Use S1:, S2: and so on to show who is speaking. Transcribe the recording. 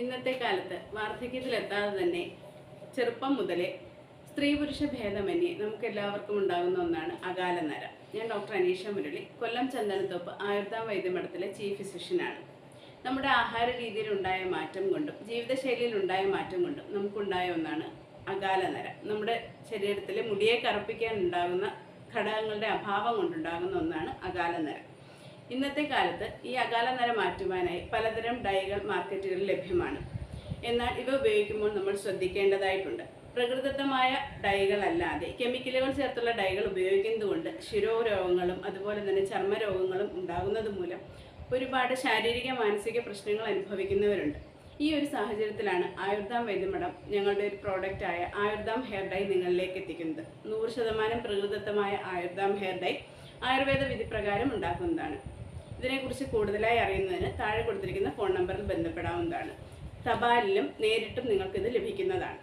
S1: ഇന്നത്തെ കാലത്ത് വാർദ്ധക്യത്തിലെത്താതെ തന്നെ ചെറുപ്പം മുതലേ സ്ത്രീ പുരുഷ ഭേദമന്യേ നമുക്ക് എല്ലാവർക്കും ഉണ്ടാകുന്ന ഒന്നാണ് അകാല നര. ഞാൻ ഡോക്ടർ അനീഷ മുരളി കൊല്ലം ചന്ദനത്തോപ്പ് ആയുർദാം വൈദ്യമഠത്തിലെ ചീഫ് ഫിസിഷ്യനാണ്. നമ്മുടെ ആഹാര രീതിയിൽ ഉണ്ടായ മാറ്റം കൊണ്ടും ജീവിതശൈലിയിൽ ഉണ്ടായ മാറ്റം കൊണ്ടും നമുക്കുണ്ടായ ഒന്നാണ് അകാല നര. നമ്മുടെ ശരീരത്തിലെ മുടിയെ കറുപ്പിക്കാൻ ഉണ്ടാകുന്ന ഘടകങ്ങളുടെ അഭാവം കൊണ്ടുണ്ടാകുന്ന ഒന്നാണ് അകാല നര. ഇന്നത്തെ കാലത്ത് ഈ അകാല നര മാറ്റുവാനായി പലതരം ഡൈകൾ മാർക്കറ്റുകളിൽ ലഭ്യമാണ്. എന്നാൽ ഇവ ഉപയോഗിക്കുമ്പോൾ നമ്മൾ ശ്രദ്ധിക്കേണ്ടതായിട്ടുണ്ട്. പ്രകൃതിദത്തമായ ഡൈകളല്ലാതെ കെമിക്കലുകൾ ചേർത്തുള്ള ഡൈകൾ ഉപയോഗിക്കുന്നതുകൊണ്ട് ശിരോരോഗങ്ങളും അതുപോലെ തന്നെ ചർമ്മരോഗങ്ങളും ഉണ്ടാകുന്നത് മൂലം ഒരുപാട് ശാരീരിക മാനസിക പ്രശ്നങ്ങൾ അനുഭവിക്കുന്നവരുണ്ട്. ഈ ഒരു സാഹചര്യത്തിലാണ് ആയുർദാം വൈദ്യമഠം ഞങ്ങളുടെ ഒരു പ്രോഡക്റ്റായ ആയുർദാം ഹെയർ ഡൈ നിങ്ങളിലേക്ക് എത്തിക്കുന്നത്. നൂറ് ശതമാനം പ്രകൃതിദത്തമായ ആയുർദാം ഹെയർ ഡൈ ആയുർവേദ വിധി പ്രകാരം ഉണ്ടാക്കുന്നതാണ്. ഇതിനെക്കുറിച്ച് കൂടുതലായി അറിയുന്നതിന് താഴെ കൊടുത്തിരിക്കുന്ന ഫോൺ നമ്പറിൽ ബന്ധപ്പെടാവുന്നതാണ്. തപാലിലും നേരിട്ടും നിങ്ങൾക്കിത് ലഭിക്കുന്നതാണ്.